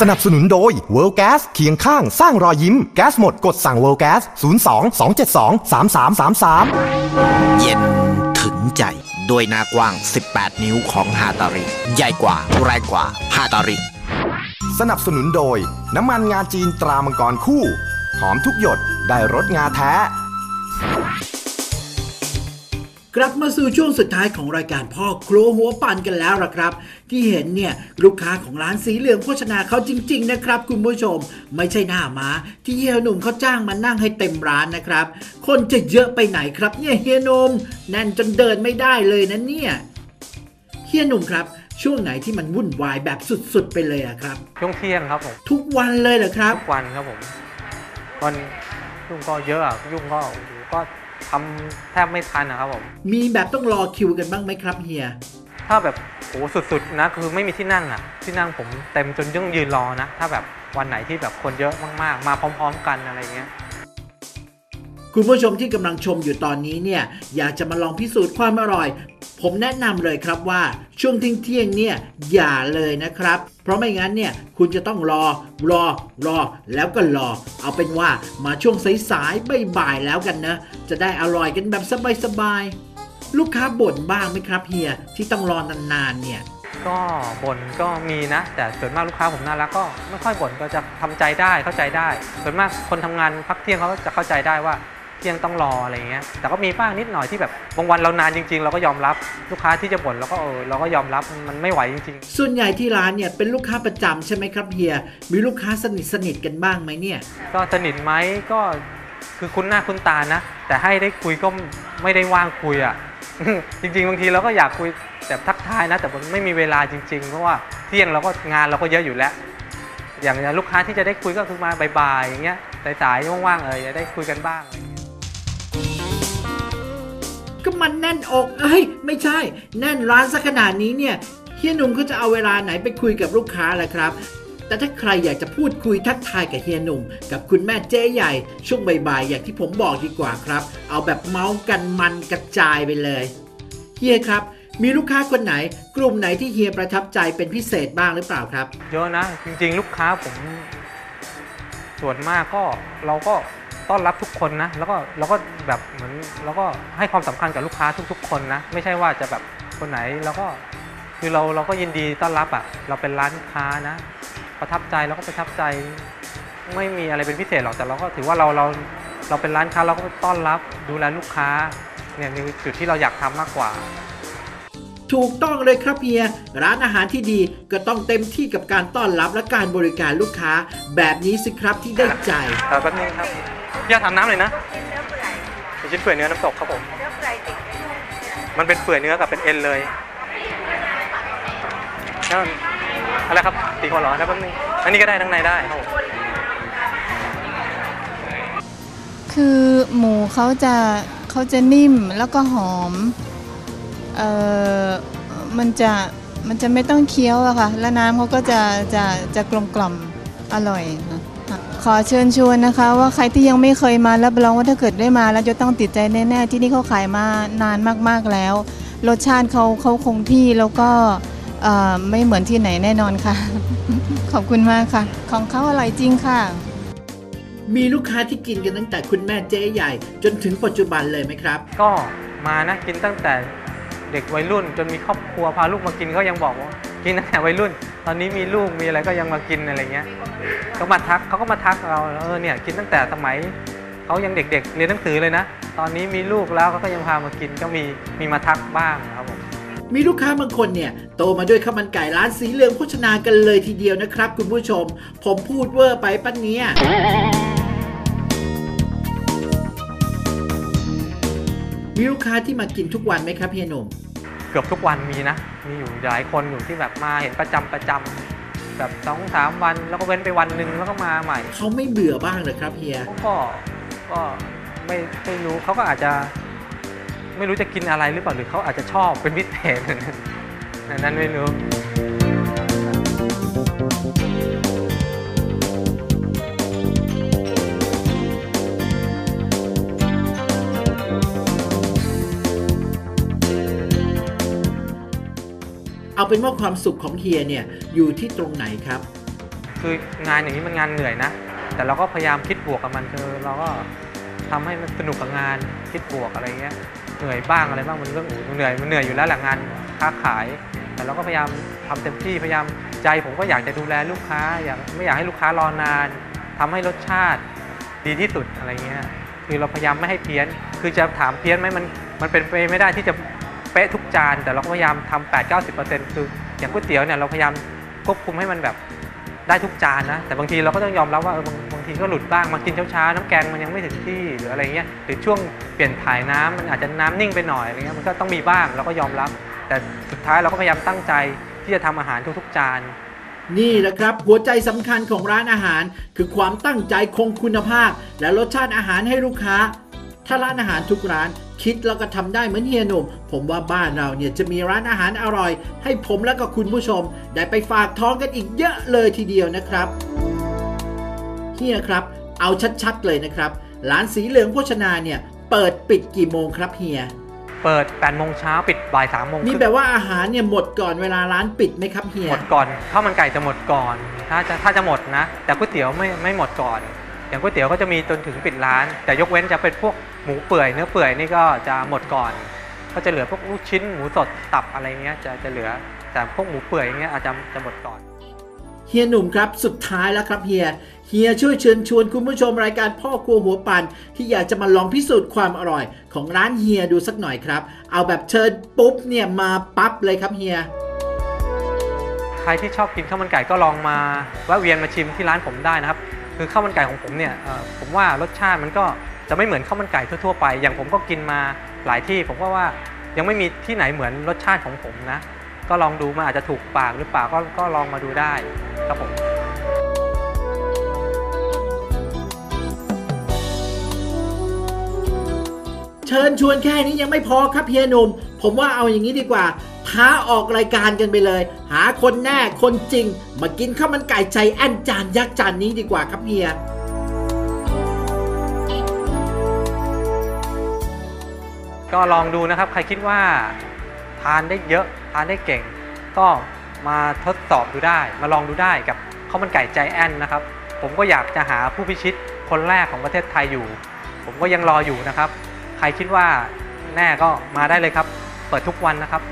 สนับสนุนโดย World Gas เคียงข้างสร้างรอยยิ้ม แก๊สหมดกดสั่ง World Gas 02 272 3333 เย็นถึงใจด้วยหน้ากว้าง 18 นิ้วของฮาตาริ ใหญ่กว่าแรงกว่าฮาตาริ สนับสนุนโดย น้ำมันงาจีนตรามังกรคู่ หอมทุกหยดได้รสงาแท้ กลับมาสู่ช่วงสุดท้ายของรายการพ่อครัวหัวปั่นกันแล้วละครับ ที่เห็นเนี่ยลูกค้าของร้านสีเหลืองโภชนาเขาจริง ๆ นะครับ คุณผู้ชมไม่ใช่หน้าม้า ที่เฮียหนุ่มเขาจ้างมานั่งให้เต็มร้านนะครับ คนจะเยอะไปไหนครับเนี่ยเฮียหนุ่มแน่นจนเดินไม่ได้เลยนะเนี่ยเฮียหนุ่มครับช่วงไหนที่มันวุ่นวายแบบสุดๆไปเลยอะครับ ช่วงเที่ยงครับผมทุกวันเลยเหรอครับ ทุกวันครับผมวันยุ่งก็เยอะอะยุ่งก็โอ้โหก็ ทำแทบไม่ทันนะครับผมมีแบบต้องรอคิวกันบ้างไหมครับเฮียถ้าแบบโหสุดๆนะคือไม่มีที่นั่งอะที่นั่งผมเต็มจนยังยืนรอนะ ถ้าแบบวันไหนที่แบบคนเยอะมากๆ มาพร้อม ๆ กันอะไรเงี้ย คุณผู้ชมที่กำลังชมอยู่ตอนนี้เนี่ยอยากจะมาลองพิสูจน์ความอร่อย ผมแนะนำเลยครับว่าช่วงเที่ยงเนี่ยอย่าเลยนะครับ เพราะไม่งั้นเนี่ยคุณจะต้องรอรอรอแล้วก็รอ เอาเป็นว่ามาช่วงสายๆบ่ายๆแล้วกันนะ จะได้อร่อยกันแบบสบายๆลูกค้าบ่นบ้างไหมครับเฮียที่ต้องรอนานๆเนี่ยก็บ่นก็มีนะ แต่ส่วนมากลูกค้าผมน่ารักก็ไม่ค่อยบ่นก็จะทำใจได้เข้าใจได้ ส่วนมากคนทำงานพักเที่ยงเขาก็จะเข้าใจได้ว่า ที่ยงต้องรออะไรเงี้ย แต่ก็มีบ้างนิดหน่อยที่แบบบางวันเรานานจริง ๆ เราก็ยอมรับลูกค้าที่จะบ่นเราก็เออเราก็ยอมรับมันไม่ไหวจริง ๆ ส่วนใหญ่ที่ร้านเนี่ยเป็นลูกค้าประจำใช่ไหมครับเฮีย มีลูกค้าสนิทสนิทๆกันบ้างไหมเนี่ย ก็สนิทไหมก็คือคุ้นหน้าคุ้นตานะ แต่ให้ได้คุยก็ไม่ได้ว่างคุยอะจริง ๆ บางทีเราก็อยากคุยแบบทักทายนะ แต่มันไม่มีเวลาจริง ๆ เพราะว่าเที่ยงเราก็งานเราก็เยอะอยู่แล้ว อย่างลูกค้าที่จะได้คุยก็คือมาบ่ายๆอย่างเงี้ยสายๆว่างๆเออจะได้คุยกันบ้างอะไรเงี้ย ก็มันแน่นอกเอ้ยไม่ใช่ แน่นร้านซะขนาดนี้เนี่ยเฮียหนุ่มเขาจะเอาเวลาไหนไปคุยกับลูกค้าล่ะครับ แต่ถ้าใครอยากจะพูดคุยทักทายกับเฮียหนุ่ม กับคุณแม่เจ๊ใหญ่ ช่วงบ่ายๆอย่างที่ผมบอกดีกว่าครับ เอาแบบเมาส์กันมันกระจายไปเลยเฮียครับมีลูกค้าคนไหน กลุ่มไหนที่เฮียประทับใจเป็นพิเศษบ้างหรือเปล่าครับ เยอะนะ จริงๆ ลูกค้าผม ส่วนมากก็เราก็ ต้อนรับทุกคนนะ แล้วก็เราก็แบบเหมือนเราก็ให้ความสำคัญกับลูกค้าทุก ๆ คนนะ ไม่ใช่ว่าจะแบบคนไหนเราก็คือเราเราก็ยินดีต้อนรับอะ่ะ เราเป็นร้านค้านะ ประทับใจเราก็ประทับใจ ไม่มีอะไรเป็นพิเศษหรอกแต่เราก็ถือว่าเราเราเราเป็นร้านค้าเราก็ต้อนรับดูแลลูกค้าเนี่ยคือจุดที่เราอยากทำมากกว่าถูกต้องเลยครับเฮีย ร้านอาหารที่ดีก็ต้องเต็มที่กับการต้อนรับและการบริการลูกค้า แบบนี้สิครับที่ได้ใจเออแป๊บนึงครับพี่ อยากทำน้ำเลยนะเป็นชิ้นเปื่อยเนื้อน้ำตกครับผมมันเป็นเปื่อยเนื้อกับเป็นเอ็นเลยนั่นอะไรครับตีหัวเหรอนะแป๊บนึงอันนี้ก็ได้ทั้งในได้ครับผมคือหมูเขาจะเขาจะนิ่มแล้วก็หอม เอ่อ มันจะมันจะไม่ต้องเคี้ยวอะค่ะ แล้วน้ำเขาก็จะจะจะกลมกล่อมอร่อยค่ะค่ะ ขอเชิญชวนนะคะ ว่าใครที่ยังไม่เคยมารับรองว่าถ้าเกิดได้มาแล้วจะต้องติดใจแน่ๆที่นี่เขาขายมานานมากๆแล้ว รสชาติเขาเขาคงที่แล้วก็เอ่อไม่เหมือนที่ไหนแน่นอนค่ะ ขอบคุณมากค่ะ ของเขาอร่อยจริงค่ะ มีลูกค้าที่กินกันตั้งแต่คุณแม่เจ๊ใหญ่ จนถึงปัจจุบันเลยไหมครับ ก็มานะกินตั้งแต่เด็กวัยรุ่น จนมีครอบครัวพาลูกมากินเขายังบอกว่ากินตั้งแต่วัยรุ่น ตอนนี้มีลูกมีอะไรก็ยังมากินอะไรเงี้ยก็มาทักเขาก็มาทักเราเออเนี่ยกินตั้งแต่สมัยเขายังเด็กๆเรียนหนังสือเลยนะ ตอนนี้มีลูกแล้วเขาก็ยังพามากินก็มีมีมาทักบ้างครับผมมีลูกค้าบางคนเนี่ยโตมาด้วยข้าวมันไก่ร้านสีเหลืองโภชนากันเลยทีเดียวนะครับ คุณผู้ชม ผมพูดเวอร์ไปปะเนี่ยมีลูกค้าที่มากินทุกวันไหมครับเฮียหนุ่ม กือบทุกวันมีนะ มีอยู่หลายคนอยู่ที่แบบมาเห็นประจำประจำแบบสองสามวันแล้วก็เว้นไปวันหนึ่งแล้วก็มาใหม่เขาไม่เบื่อบ้างเลยครับเฮียก็ก็ไม่ไม่รู้เขาก็อาจจะ ไม่รู้จะกินอะไรหรือเปล่าหรือเขาอาจจะชอบเป็นพิเศษอันนั้นไม่รู้ เอาเป็นว่าความสุขของเฮียเนี่ยอยู่ที่ตรงไหนครับ คืองานอย่างนี้มันงานเหนื่อยนะ แต่เราก็พยายามคิดบวกกับมันคือเราก็ทำให้มันสนุกกับงานคิดบวกอะไรเงี้ยเหนื่อยบ้างอะไรบ้างมันเรื่องเหนื่อยมันเหนื่อยอยู่แล้วแหละงานค้าขาย แต่เราก็พยายามทำเต็มที่พยายามใจผมก็อยากจะดูแลลูกค้าอยากไม่อยากให้ลูกค้ารอนานทำให้รสชาติดีที่สุดอะไรเงี้ยคือเราพยายามไม่ให้เพี้ยน คือจะถามเพี้ยนไหมมันมันเป็นไปไม่ได้ที่จะ เป๊ะทุกจาน แต่เราก็พยายามทำ8 9 0คืออย่างก๋วยเตี๋ยวเนี่ยเราพยายามควบคุมให้มันแบบได้ทุกจานนะ แต่บางทีเราก็ต้องยอมรับว่าเออบางบางทีก็หลุดบ้างมากินเช้าๆน้ำแกงมันยังไม่ถึงที่หรืออะไรเงี้ยหรือช่วงเปลี่ยนถ่ายน้ำมันอาจจะน้ำนิ่งไปหน่อยอะไรเงี้ยมันก็ต้องมีบ้างเราก็ยอมรับ แต่สุดท้ายเราก็พยายามตั้งใจที่จะทำอาหารทุกๆจาน นี่แหละครับหัวใจสำคัญของร้านอาหาร คือความตั้งใจคงคุณภาพ และรสชาติอาหารให้ลูกค้า ถ้าร้านอาหารทุกร้านคิดแล้วก็ทำได้เหมือนเฮียหนุ่ม ผมว่าบ้านเราเนี่ยจะมีร้านอาหารอร่อย ให้ผมและก็คุณผู้ชม ได้ไปฝากท้องกันอีกเยอะเลยทีเดียวนะครับเฮียครับ เอาชัดๆเลยนะครับ ร้านสีเหลืองโภชนาเนี่ย เปิดปิดกี่โมงครับเฮียเปิด8โมงเช้าปิดบ่าย3โมงมีครึ่งแบบว่าอาหารเนี่ยหมดก่อนเวลาร้านปิดไหมครับเฮียหมดก่อนข้าวมันไก่จะหมดก่อน ถ้าจะถ้าจะหมดนะ แต่ก๋วยเตี๋ยวไม่ไม่หมดก่อน อย่างก๋วยเตี๋ยวก็จะมีจนถึงปิดร้าน แต่ยกเว้นจะเป็นพวกหมูเปื่อยเนื้อเปื่อยนี่ก็จะหมดก่อน ก็จะเหลือพวกลูกชิ้นหมูสดตับอะไรเงี้ยจะจะเหลือแต่พวกหมูเปื่อยอย่างเงี้ยอาจจะจะหมดก่อนเฮียหนุ่มครับสุดท้ายแล้วครับเฮียเฮียช่วยเชิญชวนคุณผู้ชมรายการพ่อครัวหัวปันที่อยากจะมาลองพิสูจน์ความอร่อย ของร้านเฮียดูสักหน่อยครับ เอาแบบเชิญปุ๊บเนี่ยมาปั๊บเลยครับเฮียใครที่ชอบกินข้าวมันไก่ก็ลองมาแวะเวียนมาชิมที่ร้านผมได้นะครับ คือข้าวมันไก่ของผมเนี่ยผมว่ารสชาติมันก็จะไม่เหมือนข้าวมันไก่ทั่วๆไป อย่างผมก็กินมาหลายที่ ผมก็ว่ายังไม่มีที่ไหนเหมือนรสชาติของผมนะ ก็ลองดูมันอาจจะถูกปากหรือเปล่าก็ก็ลองมาดูได้ครับผมเชิญชวนแค่นี้ยังไม่พอครับเฮียหนุ่มผมว่าเอาอย่างนี้ดีกว่า ท้าออกรายการกันไปเลย หาคนแน่คนจริง มากินข้าวมันไก่ใจแอนจานยักษ์จานนี้ดีกว่าครับเฮียก็ลองดูนะครับ ใครคิดว่าทานได้เยอะทานได้เก่ง ก็มาทดสอบดูได้ มาลองดูได้กับข้าวมันไก่ใจแอนนะครับ ผมก็อยากจะหาผู้พิชิตคนแรกของประเทศไทยอยู่ ผมก็ยังรออยู่นะครับ ใครคิดว่าแน่ก็มาได้เลยครับ เปิดทุกวันนะครับ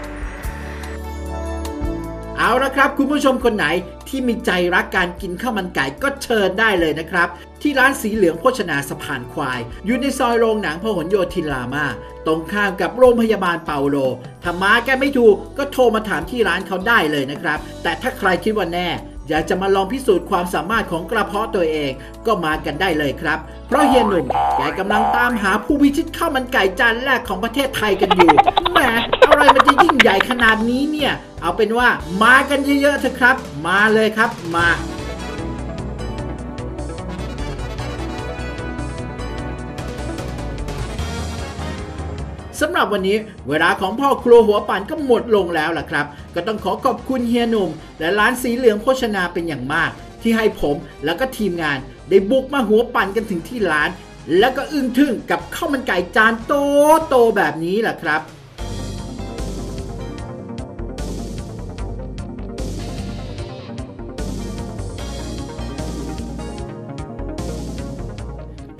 เอาละครับ คุณผู้ชมคนไหนที่มีใจรักการกินข้าวมันไก่ก็เชิญได้เลยนะครับ ที่ร้านสีเหลืองโภชนาสะพานควาย อยู่ในซอยโรงหนังพหลโยธินรามาตรงข้ามกับโรงพยาบาลเปาโลถ้ามาแกไม่ถูกก็โทรมาถามที่ร้านเขาได้เลยนะครับ แต่ถ้าใครคิดว่าแน่ อยากจะมาลองพิสูจน์ความสามารถของกระเพาะตัวเองก็มากันได้เลยครับ เพราะเฮียหนุ่มแกกำลังตามหาผู้พิชิตข้าวมันไก่จานแรกของประเทศไทยกันอยู่แหมอะไรมันจะยิ่งใหญ่ขนาดนี้เนี่ย เอาเป็นว่ามากันเยอะๆเถอะครับ มาเลยครับมา สำหรับวันนี้เวลาของพ่อครัวหัวป่านก็หมดลงแล้วล่ะครับ ก็ต้องขอขอบคุณเฮียหนุ่ม และร้านสีเหลืองโภชนาเป็นอย่างมาก ที่ให้ผมแล้วก็ทีมงาน ได้บุกมาหัวปั่นกันถึงที่ร้าน แล้วก็อึ้งทึ่งกับข้าวมันไก่จานโตโตๆแบบนี้แหละครับ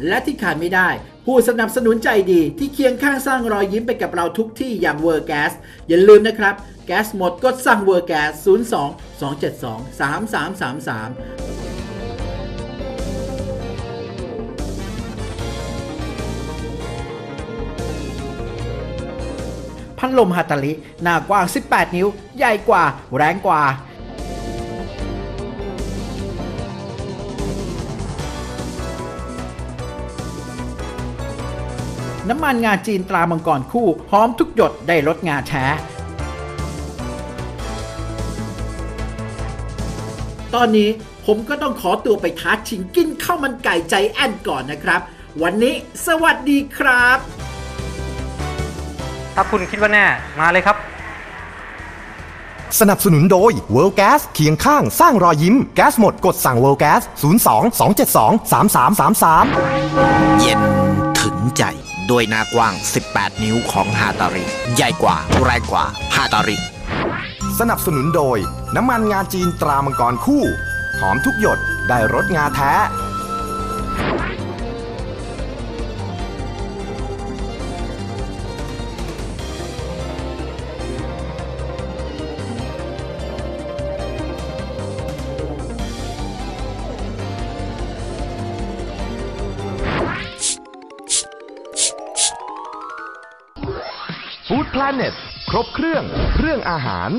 และที่ขาดไม่ได้ ผู้สนับสนุนใจดีที่เคียงข้างสร้างรอยยิ้มไปกับเราทุกที่อย่างเวอร์แกสอย่าลืมนะครับแก๊สหมดก็สั่งเวอร์แกส02 272 3333พัดลมฮาตาลิ หน้ากว้าง 18 นิ้ว ใหญ่กว่า แรงกว่า น้ำมันงาจีนตรามังกรคู่หอมทุกหยดได้รสงาแท้ตอนนี้ผมก็ต้องขอตัวไปท้าชิงกินข้าวมันไก่ใจแอนก่อนนะครับ วันนี้สวัสดีครับ ถ้าคุณคิดว่าแน่ มาเลยครับ สนับสนุนโดย World Gas เคียงข้างสร้างรอยยิ้ม แก๊สหมดกดสั่ง World Gas 02 272 3333 เย็นถึงใจ ด้วยหน้ากว้าง 18 นิ้วของฮาตาริ ใหญ่กว่าแรงกว่าฮาตาริ สนับสนุนโดย น้ำมันงาจีนตรามังกรคู่ หอมทุกหยดได้รสงาแท้ ฟู้ดแพลเน็ตครบเครื่อง เรื่องอาหาร